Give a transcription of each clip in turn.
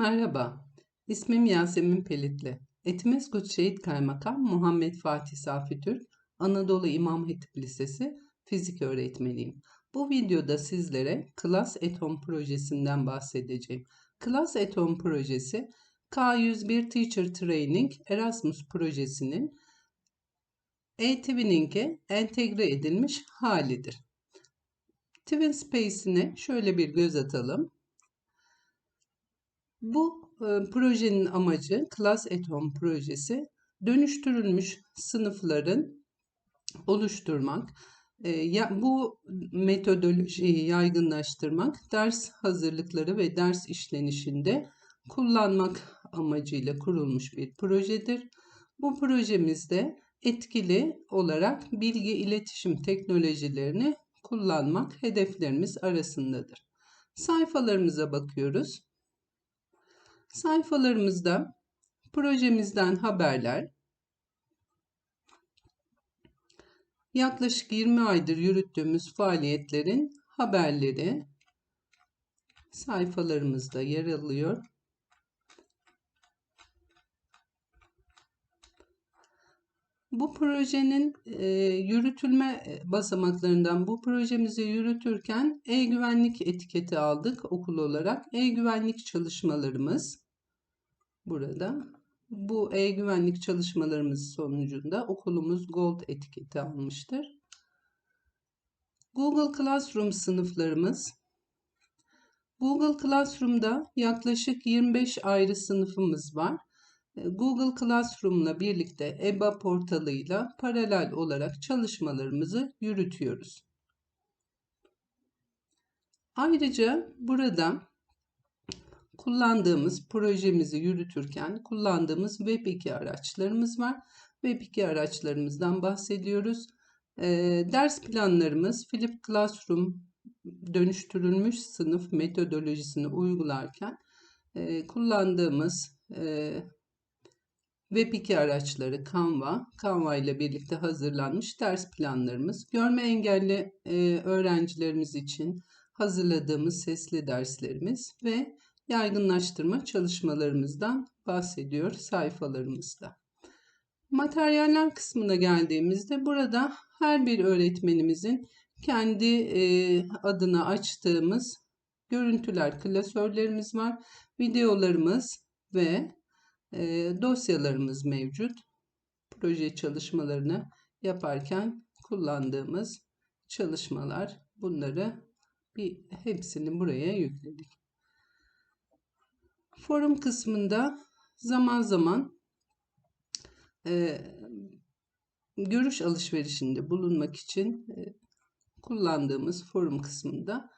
Merhaba, ismim Yasemin Pelitli. Etimesgut Şehit Kaymakam Muhammed Fatih Safi Türk, Anadolu İmam Hatip Lisesi fizik öğretmeniyim. Bu videoda sizlere Class Eton projesinden bahsedeceğim. Class Eton projesi K101 Teacher Training Erasmus projesinin e-Twinning'e entegre edilmiş halidir. Twin Space'ine şöyle bir göz atalım. Bu e, projenin amacı Class at Home projesi dönüştürülmüş sınıfların oluşturmak, e, ya, bu metodolojiyi yaygınlaştırmak, ders hazırlıkları ve ders işlenişinde kullanmak amacıyla kurulmuş bir projedir. Bu projemizde etkili olarak bilgi iletişim teknolojilerini kullanmak hedeflerimiz arasındadır. Sayfalarımıza bakıyoruz. Sayfalarımızda projemizden haberler, yaklaşık 20 aydır yürüttüğümüz faaliyetlerin haberleri sayfalarımızda yer alıyor. Bu projenin e, yürütülme basamaklarından bu projemizi yürütürken e-güvenlik etiketi aldık okul olarak. E-güvenlik çalışmalarımız burada. Bu e-güvenlik çalışmalarımız sonucunda okulumuz Gold etiketi almıştır. Google Classroom sınıflarımız. Google Classroom'da yaklaşık 25 ayrı sınıfımız var. Ee, Google Classroom'la birlikte EBA portalıyla paralel olarak çalışmalarımızı yürütüyoruz. Ayrıca burada kullandığımız projemizi yürütürken kullandığımız Web2 araçlarımız var. Web2 araçlarımızdan bahsediyoruz. E, ders planlarımız Flip Classroom dönüştürülmüş sınıf metodolojisini uygularken e, kullandığımız e, Web2 araçları Canva, Canva ile birlikte hazırlanmış ders planlarımız, görme engelli e, öğrencilerimiz için hazırladığımız sesli derslerimiz ve yaygınlaştırma çalışmalarımızdan bahsediyor sayfalarımızda. Materyaller kısmına geldiğimizde burada her bir öğretmenimizin kendi e, adına açtığımız görüntüler, klasörlerimiz var, videolarımız ve dosyalarımız mevcut. Proje çalışmalarını yaparken kullandığımız çalışmalar bunları bir hepsini buraya yükledik. Forum kısmında zaman zaman e, görüş alışverişinde bulunmak için e, kullandığımız forum kısmında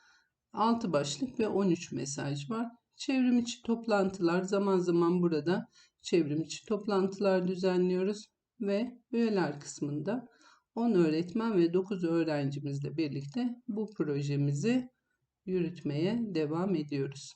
6 başlık ve 13 mesaj var. Çevrim içi toplantılar zaman zaman burada çevrim içi toplantılar düzenliyoruz ve üyeler kısmında 10 öğretmen ve 9 öğrencimizle birlikte bu projemizi yürütmeye devam ediyoruz.